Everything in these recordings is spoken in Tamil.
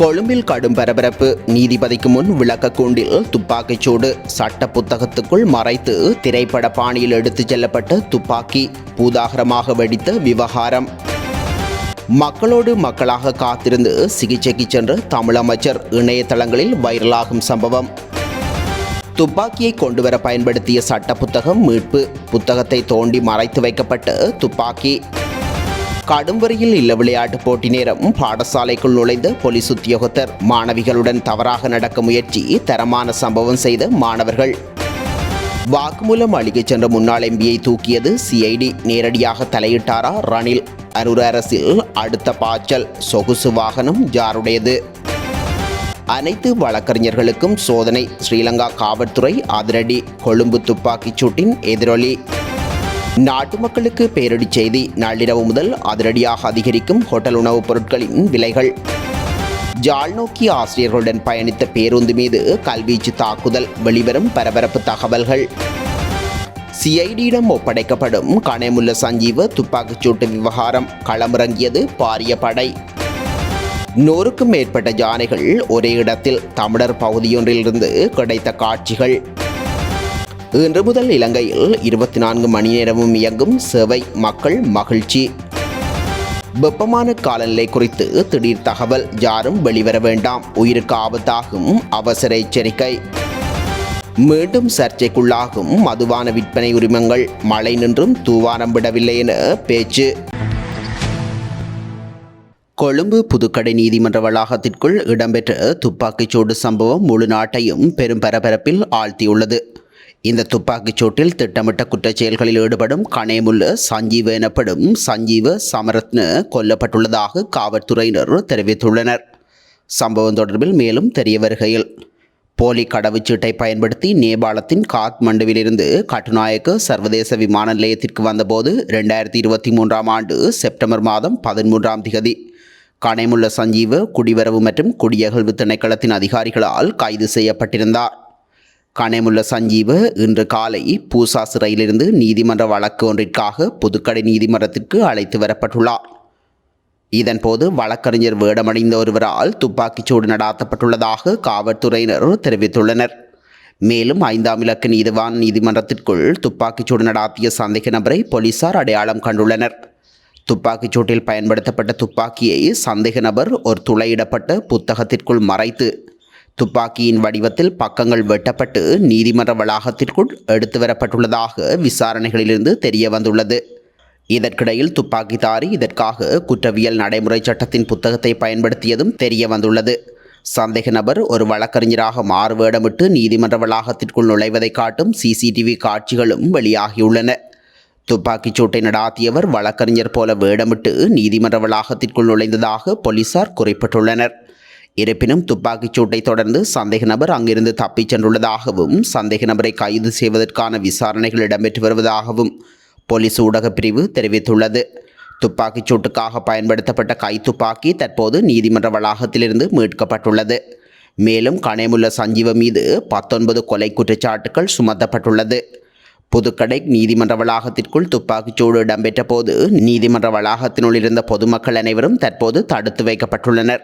கொழும்பில் கடும் பரபரப்பு. நீதிபதிக்கு முன் விளக்க கூண்டில் துப்பாக்கிச்சூடு. சட்ட புத்தகத்துக்குள் மறைத்து திரைப்பட பாணியில் எடுத்துச் செல்லப்பட்ட துப்பாக்கி பூதாகரமாக வெடித்த விவகாரம். மக்களோடு மக்களாக காத்திருந்து சிகிச்சைக்கு சென்ற தமிழமைச்சர் இணையதளங்களில் வைரலாகும் சம்பவம். துப்பாக்கியை கொண்டுவர பயன்படுத்திய சட்ட புத்தகம் மீட்பு. புத்தகத்தை தோண்டி மறைத்து வைக்கப்பட்ட துப்பாக்கி. கடும்வரியில் இல்ல விளையாட்டு போட்டி நேரம் பாடசாலைக்குள் நுழைந்த போலீஸ் உத்தியோகத்தர் மாணவிகளுடன் தவறாக நடக்க முயற்சி தரமான சம்பவம் செய்த மாணவர்கள். வாக்குமூலம் அளிக்கச் சென்ற முன்னாள் எம்பியை தூக்கியது சிஐடி நேரடியாக தலையிட்டாரா ரணில். அரூர் அரசில் அடுத்த பாய்ச்சல் சொகுசு வாகனம் ஜாருடையது. அனைத்து வழக்கறிஞர்களுக்கும் சோதனை. ஸ்ரீலங்கா காவல்துறை அதிரடி கொழும்பு துப்பாக்கிச் சூட்டின் எதிரொலி. நாட்டு மக்களுக்கு பேரிடி செய்தி. நள்ளிரவு முதல் அதிரடியாக அதிகரிக்கும் ஹோட்டல் உணவுப் பொருட்களின் விலைகள். ஜாழ் நோக்கி ஆசிரியர்களுடன் பயணித்த பேருந்து மீது கல்வீச்சு தாக்குதல். வெளிவரும் பரபரப்பு தகவல்கள். சிஐடியிடம் ஒப்படைக்கப்படும் கனேமுல்ல சஞ்சீவ துப்பாக்கிச்சூட்டு விவகாரம் களமிறங்கியது பாரிய படை. நூறுக்கும் மேற்பட்ட யானைகள் ஒரே இடத்தில். தமிழர் பகுதியொன்றிலிருந்து கிடைத்த காட்சிகள். இன்று முதல் இலங்கையில் இருபத்தி நான்கு மணி நேரமும் இயங்கும் சேவை மக்கள் மகிழ்ச்சி. வெப்பமான காலநிலை குறித்து திடீர் தகவல் யாரும் வெளிவர வேண்டாம். உயிருக்கு ஆபத்தாகும் அவசர எச்சரிக்கை. மீண்டும் சர்ச்சைக்குள்ளாகும் மதுவான விற்பனை உரிமங்கள். மழை நின்றும் தூவானம் விடவில்லை என பேச்சு. கொழும்பு புதுக்கடை நீதிமன்ற வளாகத்திற்குள் இடம்பெற்ற துப்பாக்கிச்சூடு சம்பவம் முழு நாட்டையும் பெரும் பரபரப்பில் ஆழ்த்தியுள்ளது. இந்த துப்பாக்கிச் சூட்டில் திட்டமிட்ட குற்றச் செயல்களில் ஈடுபடும் கனேமுல்ல சஞ்சீவ எனப்படும் சஞ்சீவ சமரத்ன கொல்லப்பட்டுள்ளதாக காவல்துறையினர் தெரிவித்துள்ளனர். சம்பவம் தொடர்பில் மேலும் தெரிய வருகையில் போலி கடவுச்சீட்டை பயன்படுத்தி நேபாளத்தின் காத்மண்டுவிலிருந்து கட்டுநாயக்க சர்வதேச விமான நிலையத்திற்கு வந்தபோது ரெண்டாயிரத்தி இருபத்தி மூன்றாம் ஆண்டு செப்டம்பர் மாதம் பதிமூன்றாம் திகதி கணைமுள்ள சஞ்சீவ குடிவரவு மற்றும் குடியகழ்வு திணைக்களத்தின் அதிகாரிகளால் கைது செய்யப்பட்டிருந்தார். கனேமுள்ள சஞ்சீவ இன்று காலை பூசா சிறையிலிருந்து நீதிமன்ற வழக்கு ஒன்றிற்காக புதுக்கடை நீதிமன்றத்திற்கு அழைத்து வரப்பட்டுள்ளார். இதன்போது வழக்கறிஞர் வேடமடைந்த ஒருவரால் துப்பாக்கிச்சூடு நடாத்தப்பட்டுள்ளதாக காவல்துறையினர் தெரிவித்துள்ளனர். மேலும் ஐந்தாம் இலக்கு நீதிவான் நீதிமன்றத்திற்குள் துப்பாக்கிச்சூடு நடாத்திய சந்தேக நபரை போலீசார் அடையாளம் கண்டுள்ளனர். துப்பாக்கிச்சூட்டில் பயன்படுத்தப்பட்ட துப்பாக்கியை சந்தேக நபர் ஒரு துளையிடப்பட்ட புத்தகத்திற்குள் மறைத்து துப்பாக்கியின் வடிவத்தில் பக்கங்கள் வெட்டப்பட்டு நீதிமன்ற வளாகத்திற்குள் எடுத்து வரப்பட்டுள்ளதாக விசாரணைகளிலிருந்து தெரிய வந்துள்ளது இதற்கிடையில் துப்பாக்கிதாரி இதற்காக குற்றவியல் நடைமுறை சட்டத்தின் புத்தகத்தை பயன்படுத்தியதும் தெரிய வந்துள்ளது சந்தேக நபர் ஒரு வழக்கறிஞராக மாறு வேடமிட்டு நீதிமன்ற வளாகத்திற்குள் நுழைவதை காட்டும் சிசிடிவி காட்சிகளும் வெளியாகியுள்ளன. துப்பாக்கிச் சூட்டை நடாத்தியவர் வழக்கறிஞர் போல வேடமிட்டு நீதிமன்ற வளாகத்திற்குள் நுழைந்ததாக போலீசார் குறிப்பிட்டுள்ளனர். இருப்பினும் துப்பாக்கிச் சூட்டை தொடர்ந்து சந்தேக நபர் அங்கிருந்து தப்பிச் சென்றுள்ளதாகவும் சந்தேக நபரை கைது செய்வதற்கான விசாரணைகள் இடம்பெற்று வருவதாகவும் போலீஸ் ஊடகப் பிரிவு தெரிவித்துள்ளது. துப்பாக்கிச் சூட்டுக்காக பயன்படுத்தப்பட்ட கைத்துப்பாக்கி தற்போது நீதிமன்ற வளாகத்திலிருந்து மீட்கப்பட்டுள்ளது. மேலும் கனேமுள்ள சஞ்சீவ மீது பத்தொன்பது கொலை குற்றச்சாட்டுகள் சுமத்தப்பட்டுள்ளது. புதுக்கடை நீதிமன்ற வளாகத்திற்குள் துப்பாக்கிச்சூடு இடம்பெற்ற போது நீதிமன்ற வளாகத்தினுள் இருந்த பொதுமக்கள் அனைவரும் தற்போது தடுத்து வைக்கப்பட்டுள்ளனர்.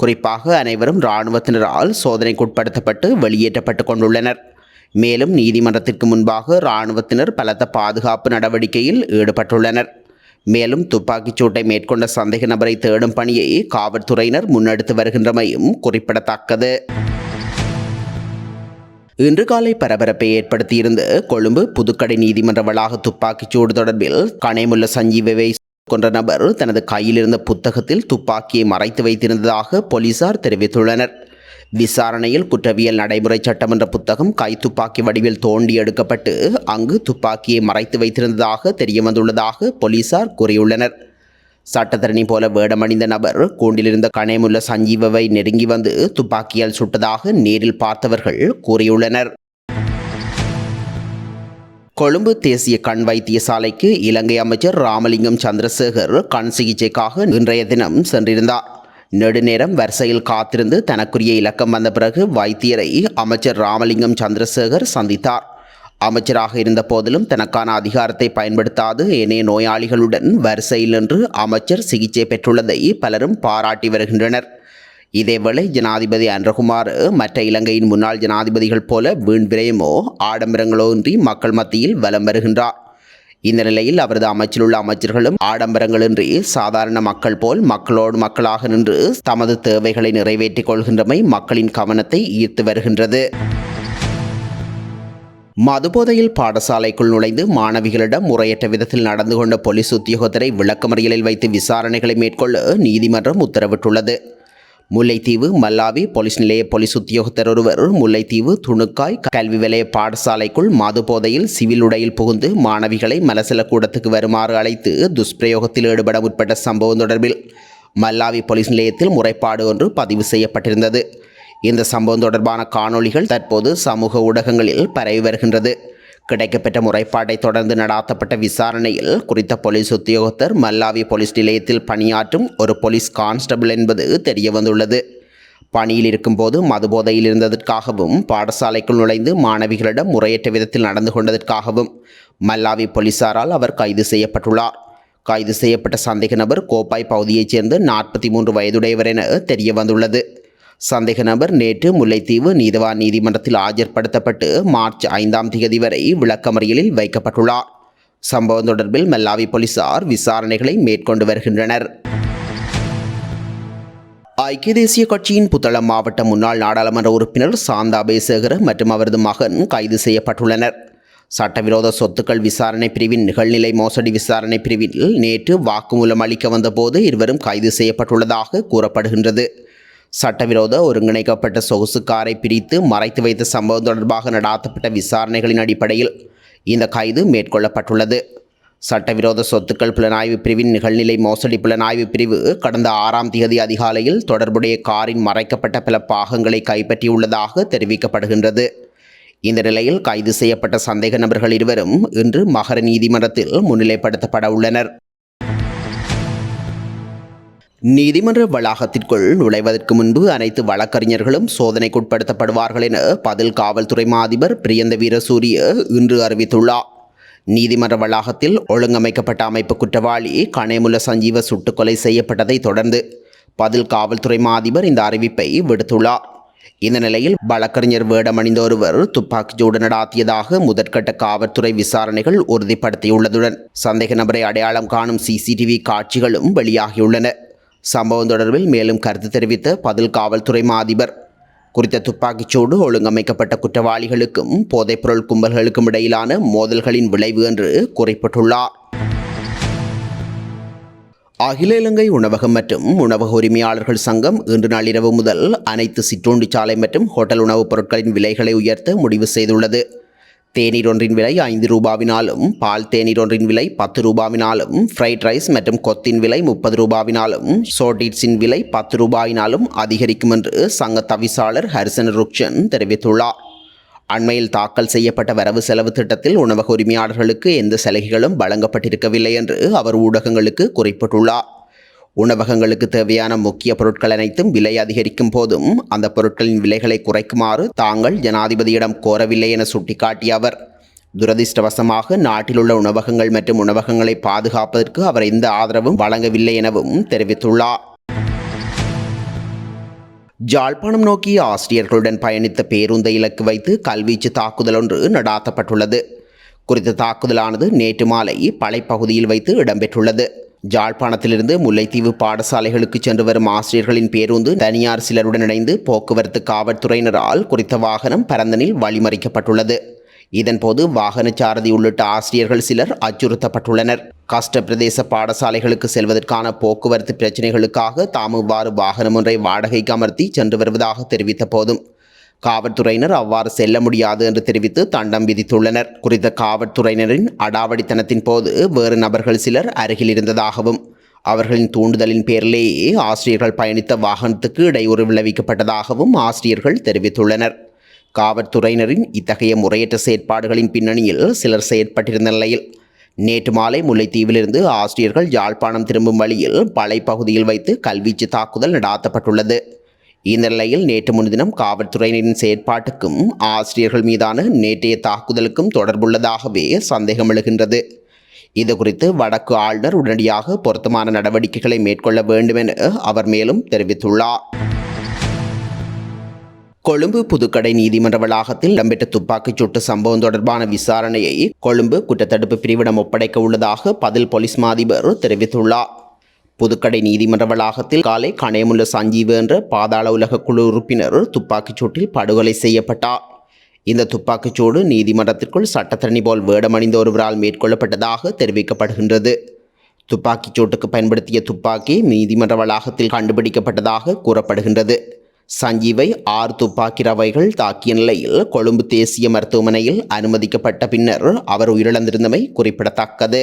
குறிப்பாக அனைவரும் இராணுவத்தினரால் சோதனைக்குட்படுத்தப்பட்டு வெளியேற்றப்பட்டு கொண்டுள்ளனர். மேலும் நீதிமன்றத்திற்கு முன்பாக இராணுவத்தினர் பலத்த பாதுகாப்பு நடவடிக்கையில் ஈடுபட்டுள்ளனர். மேலும் துப்பாக்கிச் சூட்டை மேற்கொண்ட சந்தேக நபரை தேடும் பணியை காவல்துறையினர் முன்னெடுத்து வருகின்றமையும் குறிப்பிடத்தக்கது. இன்று காலை பரபரப்பை ஏற்படுத்தியிருந்த கொழும்பு புதுக்கடை நீதிமன்ற வளாக துப்பாக்கிச்சூடு தொடர்பில் கனைமுள்ள சஞ்சீவவை கொன்ற நபர் தனது கையில் இருந்த புத்தகத்தில் துப்பாக்கியை மறைத்து வைத்திருந்ததாக போலீசார் தெரிவித்துள்ளனர். விசாரணையில் குற்றவியல் நடைமுறை சட்டமன்ற புத்தகம் கைத்துப்பாக்கி வடிவில் தோண்டி எடுக்கப்பட்டு அங்கு துப்பாக்கியை மறைத்து வைத்திருந்ததாக தெரியவந்துள்ளதாக போலீசார் கூறியுள்ளனர். சட்டத்தரணி போல வேடமணிந்த நபர் கூண்டிலிருந்த கணேமுள்ள சஞ்சீவவை நெருங்கி வந்து துப்பாக்கியால் சுட்டதாக நேரில் பார்த்தவர்கள் கூறியுள்ளனர். கொழும்பு தேசிய கண் வைத்தியசாலைக்கு இலங்கை அமைச்சர் ராமலிங்கம் சந்திரசேகர் கண் சிகிச்சைக்காக இன்றைய தினம் சென்றிருந்தார். நெடுநேரம் வரிசையில் காத்திருந்து தனக்குரிய இலக்கம் வந்த பிறகு வைத்தியரை அமைச்சர் ராமலிங்கம் சந்திரசேகர் சந்தித்தார். அமைச்சராக இருந்த போதிலும் தனக்கான அதிகாரத்தை பயன்படுத்தாது ஏனைய நோயாளிகளுடன் வரிசையில் நின்று அமைச்சர் சிகிச்சை பெற்றுள்ளதை பலரும் பாராட்டி வருகின்றனர். இதேவேளை ஜனாதிபதி அன்றகுமார் மற்ற இலங்கையின் முன்னாள் ஜனாதிபதிகள் போல வீண் விரயமோ ஆடம்பரங்களோ இன்றி மக்கள் மத்தியில் வலம் வருகின்றார். இந்த நிலையில் அவரது அமைச்சிலுள்ள அமைச்சர்களும் ஆடம்பரங்களின்றி சாதாரண மக்கள் போல் மக்களோடு மக்களாக நின்று தமது தேவைகளை நிறைவேற்றிக் கொள்கின்றமை மக்களின் கவனத்தை ஈர்த்து வருகின்றது. மதுபோதையில் பாடசாலைக்குள் நுழைந்து மாணவிகளிடம் முறையற்ற விதத்தில் நடந்து கொண்ட போலீஸ் உத்தியோகத்தரை விளக்கமறியலில் வைத்து விசாரணைகளை மேற்கொள்ள நீதிமன்றம் உத்தரவிட்டுள்ளது. முல்லைத்தீவு மல்லாவி போலீஸ் நிலைய போலீஸ் உத்தியோகத்தர் ஒருவர் முல்லைத்தீவு துணுக்காய் கல்வி விலைய பாடசாலைக்குள் மது போதையில் சிவில் உடையில் புகுந்து மாணவிகளை மலசல கூடத்துக்கு வருமாறு அழைத்து துஷ்பிரயோகத்தில் ஈடுபட முற்பட்ட சம்பவம் தொடர்பில் மல்லாவி போலீஸ் நிலையத்தில் முறைப்பாடு ஒன்று பதிவு செய்யப்பட்டிருந்தது. இந்த சம்பவம் தொடர்பான காணொளிகள் தற்போது சமூக ஊடகங்களில் பரவி வருகின்றது. கிடைக்கப்பெற்ற முறைப்பாட்டை தொடர்ந்து நடாத்தப்பட்ட விசாரணையில் குறித்த போலீஸ் உத்தியோகத்தர் மல்லாவி போலீஸ் நிலையத்தில் பணியாற்றும் ஒரு போலீஸ் கான்ஸ்டபிள் என்பது தெரிய வந்துள்ளது பணியில் இருக்கும்போது மதுபோதையில் இருந்ததற்காகவும் பாடசாலைக்குள் நுழைந்து மாணவிகளிடம் முறையற்ற விதத்தில் நடந்து கொண்டதற்காகவும் மல்லாவி போலீசாரால் அவர் கைது செய்யப்பட்டுள்ளார். கைது செய்யப்பட்ட சந்தேக நபர் கோப்பாய் பகுதியைச் சேர்ந்த நாற்பத்தி மூன்று வயதுடையவர் என தெரிய வந்துள்ளது சந்தேக நபர் நேற்று முல்லைத்தீவு நீதவான் நீதிமன்றத்தில் ஆஜர்படுத்தப்பட்டு மார்ச் ஐந்தாம் தேதி வரை விளக்கமறியலில் வைக்கப்பட்டுள்ளார். சம்பவம் தொடர்பில் மல்லாவி போலீசார் விசாரணைகளை மேற்கொண்டு வருகின்றனர். ஐக்கிய தேசிய கட்சியின் புத்தளம் மாவட்ட முன்னாள் நாடாளுமன்ற உறுப்பினர் சாந்தா பேசகர் மற்றும் அவரது மகன் கைது செய்யப்பட்டுள்ளனர். சட்டவிரோத சொத்துக்கள் விசாரணை பிரிவின் நிகழ்நிலை மோசடி விசாரணை பிரிவில் நேற்று வாக்குமூலம் அளிக்க வந்தபோது இருவரும் கைது செய்யப்பட்டுள்ளதாக கூறப்படுகின்றது. சட்டவிரோத ஒருங்கிணைக்கப்பட்ட சொகுசு காரை பிரித்து மறைத்து வைத்த சம்பவம் தொடர்பாக நடாத்தப்பட்ட விசாரணைகளின் அடிப்படையில் இந்த கைது மேற்கொள்ளப்பட்டுள்ளது. சட்டவிரோத சொத்துக்கள் புலனாய்வு பிரிவின் நிகழ்நிலை மோசடி புலனாய்வு பிரிவு கடந்த ஆறாம் தேதி அதிகாலையில் தொடர்புடைய காரின் மறைக்கப்பட்ட பல பாகங்களை கைப்பற்றியுள்ளதாக தெரிவிக்கப்படுகின்றது. இந்த நிலையில் கைது செய்யப்பட்ட சந்தேக நபர்கள் இருவரும் இன்று மகர நீதிமன்றத்தில் முன்னிலைப்படுத்தப்பட உள்ளனர். நீதிமன்ற வளாகத்திற்குள் நுழைவதற்கு முன்பு அனைத்து வழக்கறிஞர்களும் சோதனைக்குட்படுத்தப்படுவார்கள் என பதில் காவல்துறை மாதிபர் பிரியந்த வீரசூரிய இன்று அறிவித்துள்ளார். நீதிமன்ற வளாகத்தில் ஒழுங்கமைக்கப்பட்ட அமைப்பு குற்றவாளி கணேமுல சஞ்சீவ சுட்டுக்கொலை செய்யப்பட்டதை தொடர்ந்து பதில் காவல்துறை மாதிபர் இந்த அறிவிப்பை விடுத்துள்ளார். இந்த நிலையில் வழக்கறிஞர் வேடமணிந்த ஒருவர் துப்பாக்கிச்சூடு நடாத்தியதாக முதற்கட்ட காவல்துறை விசாரணைகள் உறுதிப்படுத்தியுள்ளதுடன் சந்தேக நபரை அடையாளம் காணும் சிசிடிவி காட்சிகளும் வெளியாகியுள்ளன. சம்பவம் தொடர்பில் மேலும் கருத்து தெரிவித்த பதில் காவல்துறை மாதிபர். குறித்த துப்பாக்கிச்சூடு ஒழுங்கமைக்கப்பட்ட குற்றவாளிகளுக்கும் போதைப்பொருள் கும்பல்களுக்கும் இடையிலான மோதல்களின் விளைவு என்று குறிப்பிட்டுள்ளார். அகில இலங்கை உணவகம் மற்றும் உணவக உரிமையாளர்கள் சங்கம் இன்று நள்ளிரவு முதல் அனைத்து சிற்றுண்டி சாலை மற்றும் ஹோட்டல் உணவுப் பொருட்களின் விலைகளை உயர்த்த முடிவு செய்துள்ளது. தேநீர் ஒன்றின் விலை ஐந்து ரூபாவினாலும் பால் தேநீர் ஒன்றின் விலை பத்து ரூபாவினாலும் ஃப்ரைட் ரைஸ் மற்றும் கொத்தின் விலை முப்பது ரூபாவினாலும் ஷோர்டீட்ஸின் விலை பத்து ரூபாயினாலும் அதிகரிக்கும் என்று சங்க தவிசாளர் ஹரிசன் ருக்ஷன் தெரிவித்துள்ளார். அண்மையில் தாக்கல் செய்யப்பட்ட வரவு செலவு திட்டத்தில் உணவக உரிமையாளர்களுக்கு எந்த சலுகைகளும் வழங்கப்பட்டிருக்கவில்லை என்று அவர் ஊடகங்களுக்கு குறிப்பிட்டுள்ளார். உணவகங்களுக்கு தேவையான முக்கிய பொருட்கள் அனைத்தும் விலை அதிகரிக்கும் போதும் அந்த பொருட்களின் விலைகளை குறைக்குமாறு தாங்கள் ஜனாதிபதியிடம் கோரவில்லை என சுட்டிக்காட்டிய அவர். துரதிர்ஷ்டவசமாக நாட்டிலுள்ள உணவகங்கள் மற்றும் உணவகங்களை பாதுகாப்பதற்கு அவர் எந்த ஆதரவும் வழங்கவில்லை எனவும் தெரிவித்துள்ளார். ஜாழ்ப்பாணம் நோக்கி ஆசிரியர்களுடன் பயணித்த பேருந்தை இலக்கு வைத்து கல்வீச்சு தாக்குதல் ஒன்று நடாத்தப்பட்டுள்ளது. குறித்த தாக்குதலானது நேற்று மாலை பழைப்பகுதியில் வைத்து இடம்பெற்றுள்ளது. ஜாழ்ப்பாணத்திலிருந்து முல்லைத்தீவு பாடசாலைகளுக்கு சென்று வரும் ஆசிரியர்களின் பேருந்து தனியார் சிலருடன் இணைந்து போக்குவரத்து காவல்துறையினரால் குறித்த வாகனம் பரந்தனில் வழிமறிக்கப்பட்டுள்ளது. இதன்போது வாகன சாரதி உள்ளிட்ட ஆசிரியர்கள் சிலர் அச்சுறுத்தப்பட்டுள்ளனர். கஷ்ட பிரதேச பாடசாலைகளுக்கு செல்வதற்கான போக்குவரத்து பிரச்சினைகளுக்காக தாம் இவ்வாறு வாகனம் ஒன்றை வாடகைக்கு அமர்த்தி சென்று வருவதாக தெரிவித்த போதும் காவல்துறையினர் அவ்வாறு செல்ல முடியாது என்று தெரிவித்து தண்டம் விதித்துள்ளனர். குறித்த காவல்துறையினரின் அடாவடித்தனத்தின் போது வேறு நபர்கள் சிலர் அருகில் இருந்ததாகவும் அவர்களின் தூண்டுதலின் பேரிலேயே ஆசிரியர்கள் பயணித்த வாகனத்துக்கு இடையூறு விளைவிக்கப்பட்டதாகவும் ஆசிரியர்கள் தெரிவித்துள்ளனர். காவல்துறையினரின் இத்தகைய முறையற்ற செயற்பாடுகளின் பின்னணியில் சிலர் செயற்பட்டிருந்த நிலையில் நேற்று மாலை முல்லைத்தீவிலிருந்து ஆசிரியர்கள் யாழ்ப்பாணம் திரும்பும் வழியில் பலை பகுதியில் வைத்து கல்வீச்சு தாக்குதல் நடாத்தப்பட்டுள்ளது. இந்த நிலையில் நேற்று முன்தினம் காவல்துறையினரின் செயற்பாட்டுக்கும் ஆசிரியர்கள் மீதான நேற்றைய தாக்குதலுக்கும் தொடர்புள்ளதாகவே சந்தேகம் எழுகின்றது. இது குறித்து வடக்கு ஆளுநர் உடனடியாக பொருத்தமான நடவடிக்கைகளை மேற்கொள்ள வேண்டும் என அவர் மேலும் தெரிவித்துள்ளார். கொழும்பு புதுக்கடை நீதிமன்ற வளாகத்தில் இடம்பெற்ற துப்பாக்கிச் சூட்டு சம்பவம் தொடர்பான விசாரணையை கொழும்பு குற்றத்தடுப்பு பிரிவிடம் ஒப்படைக்க உள்ளதாக பதில் போலீஸ் மாதிபர் தெரிவித்துள்ளார். புதுக்கடை நீதிமன்ற வளாகத்தில் காலை கணையமுள்ள சஞ்சீவ் என்ற பாதாள உலக குழு உறுப்பினர் துப்பாக்கிச் சூட்டில் படுகொலை செய்யப்பட்டார். இந்த துப்பாக்கிச்சூடு நீதிமன்றத்திற்குள் சட்டத்தரணி போல் வேடமணிந்த ஒருவரால் மேற்கொள்ளப்பட்டதாக தெரிவிக்கப்படுகின்றது. துப்பாக்கிச் சூட்டுக்கு பயன்படுத்திய துப்பாக்கி நீதிமன்ற வளாகத்தில் கண்டுபிடிக்கப்பட்டதாக கூறப்படுகின்றது. சஞ்சீவை ஆறு துப்பாக்கி ரவைகள் தாக்கிய நிலையில் கொழும்பு தேசிய மருத்துவமனையில் அனுமதிக்கப்பட்ட பின்னர் அவர் உயிரிழந்திருந்தமை குறிப்பிடத்தக்கது.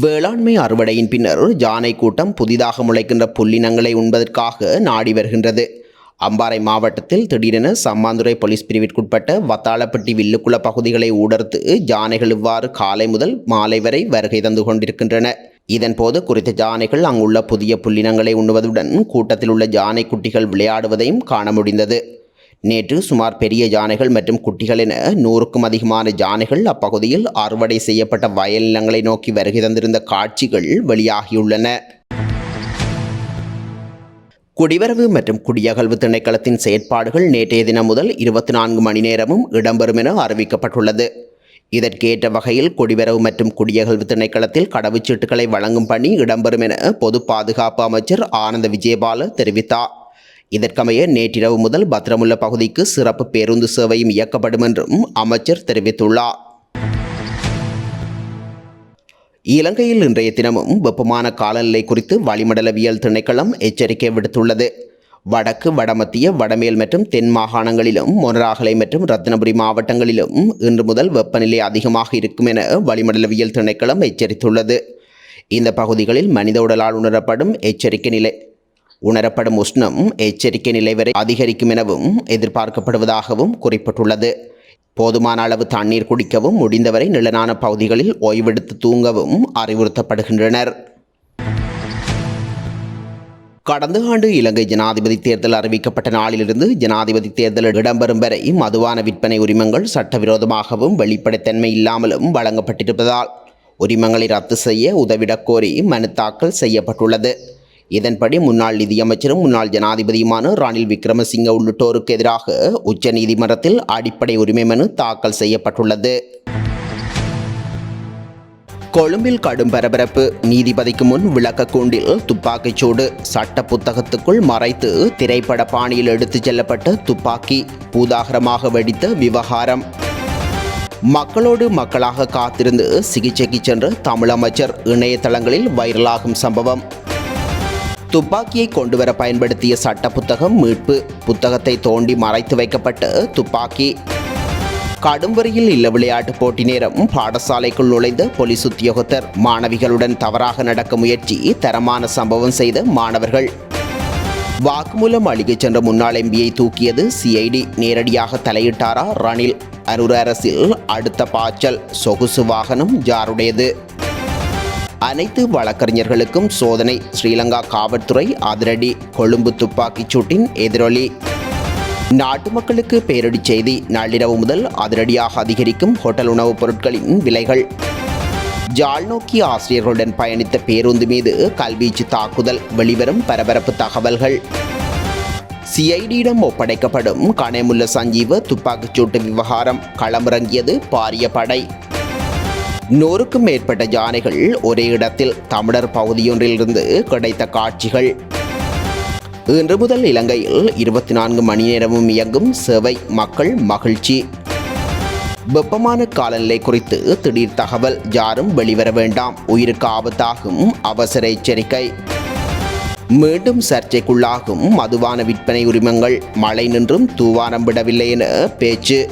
வேளாண்மை அறுவடையின் பின்னர் ஜானை கூட்டம் புதிதாக முளைக்கின்ற புல்லினங்களை உண்பதற்காக நாடி வருகின்றது. அம்பாறை மாவட்டத்தில் திடீரென சம்மாந்துறை போலீஸ் பிரிவிற்குட்பட்ட வத்தாளப்பட்டி வில்லுக்குள பகுதிகளை ஊடர்த்து ஜானைகள் இவ்வாறு காலை முதல் மாலை வரை வருகை தந்து கொண்டிருக்கின்றன. இதன்போது குறித்த ஜானைகள் அங்குள்ள புதிய புல்லினங்களை உண்ணுவதுடன் கூட்டத்தில் உள்ள ஜானை குட்டிகள் விளையாடுவதையும் காண முடிந்தது. நேற்று சுமார் பெரிய ஜானைகள் மற்றும் குட்டிகள் என நூறுக்கும் அதிகமான ஜானைகள் அப்பகுதியில் அறுவடை செய்யப்பட்ட வயல் நிலங்களை நோக்கி வருகை தந்திருந்த காட்சிகள் வெளியாகியுள்ளன. குடிவரவு மற்றும் குடியகழ்வு திணைக்களத்தின் செயற்பாடுகள் நேற்றைய தினம் முதல் இருபத்தி நான்கு மணி நேரமும் இடம்பெறும் என அறிவிக்கப்பட்டுள்ளது. இதற்கேற்ற வகையில் குடிவரவு மற்றும் குடியகழ்வு திணைக்களத்தில் கடவுச்சீட்டுகளை வழங்கும் பணி இடம்பெறும் என பொது பாதுகாப்பு அமைச்சர் ஆனந்த விஜயபால தெரிவித்தார். இதற்கமைய நேற்றிரவு முதல் பத்திரமுள்ள பகுதிக்கு சிறப்பு பேருந்து சேவையும் இயக்கப்படும் என்றும் அமைச்சர் தெரிவித்துள்ளார். இலங்கையில் இன்றைய தினமும் வெப்பமான காலநிலை குறித்து வளிமண்டலவியல் திணைக்களம் எச்சரிக்கை விடுத்துள்ளது. வடக்கு வடமத்திய வடமேல் மற்றும் தென் மாகாணங்களிலும் மொனராகலை மற்றும் ரத்னபுரி மாவட்டங்களிலும் இன்று முதல் வெப்பநிலை அதிகமாக இருக்கும் என வளிமண்டலவியல் திணைக்களம் எச்சரித்துள்ளது. இந்த பகுதிகளில் மனித உடலால் உணரப்படும் எச்சரிக்கை நிலை உணரப்படும் உஷ்ணம் எச்சரிக்கை நிலை வரை அதிகரிக்கும் எனவும் எதிர்பார்க்கப்படுவதாகவும் குறிப்பிட்டுள்ளது. போதுமான அளவு தண்ணீர் குடிக்கவும் முடிந்தவரை நிழலான பகுதிகளில் ஓய்வெடுத்து தூங்கவும் அறிவுறுத்தப்படுகின்றனர். கடந்த ஆண்டு இலங்கை ஜனாதிபதி தேர்தல் அறிவிக்கப்பட்ட நாளிலிருந்து ஜனாதிபதி தேர்தல் இடம்பெறும் வரை மதுவான விற்பனை உரிமங்கள் சட்டவிரோதமாகவும் வெளிப்படைத்தன்மை இல்லாமலும் வழங்கப்பட்டிருப்பதால் உரிமங்களை ரத்து செய்ய உதவிடக் கோரி மனு தாக்கல் செய்யப்பட்டுள்ளது. இதன்படி முன்னாள் நிதியமைச்சரும் முன்னாள் ஜனாதிபதியுமான ரணில் விக்ரமசிங்க உள்ளிட்டோருக்கு எதிராக உச்ச நீதிமன்றத்தில் அடிப்படை உரிமை மனு தாக்கல் செய்யப்பட்டுள்ளது. கொழும்பில் கடும் பரபரப்பு. நீதிபதிக்கு முன் விளக்க கூண்டில் துப்பாக்கிச்சூடு சட்ட புத்தகத்துக்குள் மறைத்து திரைப்பட பாணியில் எடுத்துச் செல்லப்பட்ட துப்பாக்கி பூதாகரமாக வெடித்த விவகாரம். மக்களோடு மக்களாக காத்திருந்து சிகிச்சைக்கு சென்ற தமிழமைச்சர் இணையதளங்களில் வைரலாகும் சம்பவம். துப்பாக்கியை கொண்டுவர பயன்படுத்திய சட்ட புத்தகம் மீட்பு. புத்தகத்தை தோண்டி மறைத்து வைக்கப்பட்ட துப்பாக்கி. கடும் வரியில் இல்ல விளையாட்டு போட்டி நேரம் பாடசாலைக்குள் நுழைந்த போலீஸ் உத்தியோகத்தர் மாணவிகளுடன் தவறாக நடக்க முயற்சி தரமான சம்பவம் செய்த மாணவர்கள். வாக்குமூலம் அளிக்கச் சென்ற முன்னாள் எம்பியை தூக்கியது சிஐடி நேரடியாக தலையிட்டாரா ரணில். அரூர் அரசில் அடுத்த பாய்ச்சல். சொகுசு வாகனம் ஜாருடையது. அனைத்து வழக்கறிஞர்களுக்கும் சோதனை. ஸ்ரீலங்கா காவல்துறை அதிரடி. கொழும்பு துப்பாக்கிச் சூட்டின் எதிரொலி. நாட்டு மக்களுக்கு பேரிடி செய்தி. நள்ளிரவு முதல் அதிரடியாக அதிகரிக்கும் ஹோட்டல் உணவுப் பொருட்களின் விலைகள். ஜால் நோக்கி ஆசிரியர்களுடன் பயணித்த பேருந்து மீது கல்வீச்சு தாக்குதல். வெளிவரும் பரபரப்பு தகவல்கள். சிஐடியிடம் ஒப்படைக்கப்படும் கனேமுல்ல சஞ்சீவ துப்பாக்கிச்சூட்டு விவகாரம். களமிறங்கியது பாரிய படை. நூறுக்கும் மேற்பட்ட யானைகள் ஒரே இடத்தில் தமிழர் பகுதியொன்றிலிருந்து கிடைத்த காட்சிகள். இன்று முதல் இலங்கையில் இருபத்தி நான்கு மணி நேரமும் இயங்கும் சேவை மக்கள் மகிழ்ச்சி. வெப்பமான காலநிலை குறித்து திடீர் தகவல் யாரும் வெளிவர வேண்டாம். உயிருக்கு ஆபத்தாகும் அவசர எச்சரிக்கை. மீண்டும் சர்ச்சைக்குள்ளாகும் மதுவான விற்பனை உரிமங்கள். மழை நின்றும் தூவானம் விடவில்லை என பேச்சு.